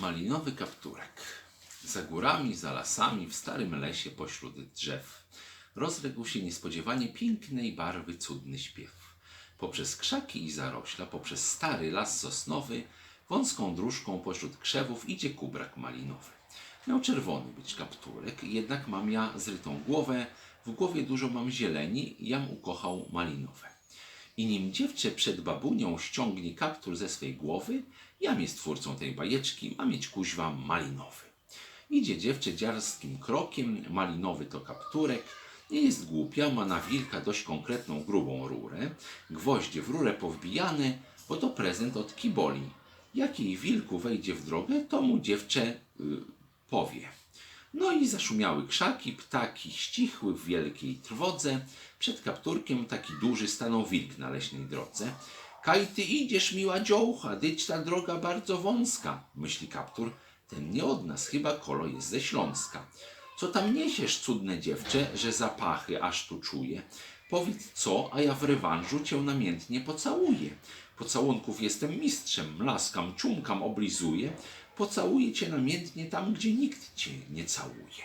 Malinowy kapturek. Za górami, za lasami, w starym lesie pośród drzew rozległ się niespodziewanie pięknej barwy cudny śpiew. Poprzez krzaki i zarośla, poprzez stary las sosnowy, wąską dróżką pośród krzewów idzie kubrak malinowy. Miał czerwony być kapturek, jednak mam ja zrytą głowę, w głowie dużo mam zieleni, jam ukochał malinowe. I nim dziewczę przed babunią ściągnie kaptur ze swej głowy, jam jest twórcą tej bajeczki, ma mieć kuźwa malinowy. Idzie dziewczę dziarskim krokiem, malinowy to kapturek, nie jest głupia, ma na wilka dość konkretną grubą rurę, gwoździe w rurę powbijane, bo to prezent od kiboli. Jak jej wilku wejdzie w drogę, to mu dziewczę y, powie. No i zaszumiały krzaki, ptaki ścichły w wielkiej trwodze. Przed kapturkiem taki duży stanął wilk na leśnej drodze. Kaj ty idziesz, miła dziołcha, dyć ta droga bardzo wąska, myśli kaptur. Ten nie od nas, chyba kolo jest ze Śląska. Co tam niesiesz, cudne dziewczę, że zapachy aż tu czuję? Powiedz co, a ja w rewanżu cię namiętnie pocałuję. Pocałunków jestem mistrzem, laskam, ciumkam, oblizuję. Pocałuję cię namiętnie tam, gdzie nikt cię nie całuje.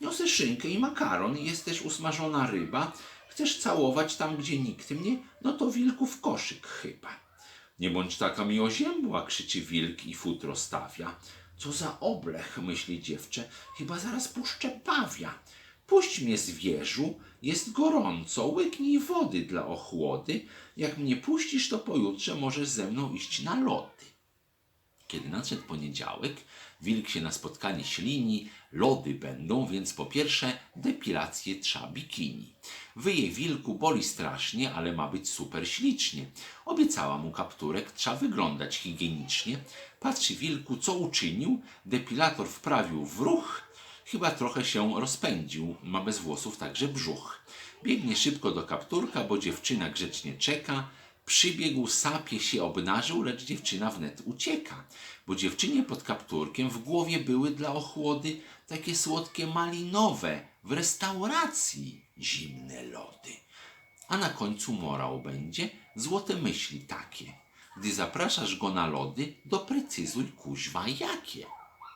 Niosę szynkę i makaron, jest też usmażona ryba. Chcesz całować tam, gdzie nikt mnie? No to wilków koszyk chyba. Nie bądź taka mi oziębła, krzyczy wilk i futro stawia. Co za oblech, myśli dziewczę, chyba zaraz puszczę pawia. Puść mnie zwierzu, jest gorąco, łyknij wody dla ochłody. Jak mnie puścisz, to pojutrze możesz ze mną iść na lody. Kiedy nadszedł poniedziałek, wilk się na spotkanie ślini, lody będą, więc po pierwsze depilację trza bikini. Wyje wilku, boli strasznie, ale ma być super ślicznie. Obiecała mu kapturek, trzeba wyglądać higienicznie. Patrzy wilku, co uczynił, depilator wprawił w ruch, chyba trochę się rozpędził, ma bez włosów także brzuch. Biegnie szybko do kapturka, bo dziewczyna grzecznie czeka, Przybiegł, sapie się obnażył, lecz dziewczyna wnet ucieka, bo dziewczynie pod kapturkiem w głowie były dla ochłody takie słodkie malinowe, w restauracji zimne lody. A na końcu morał będzie złote myśli takie. Gdy zapraszasz go na lody, doprecyzuj kuźwa jakie.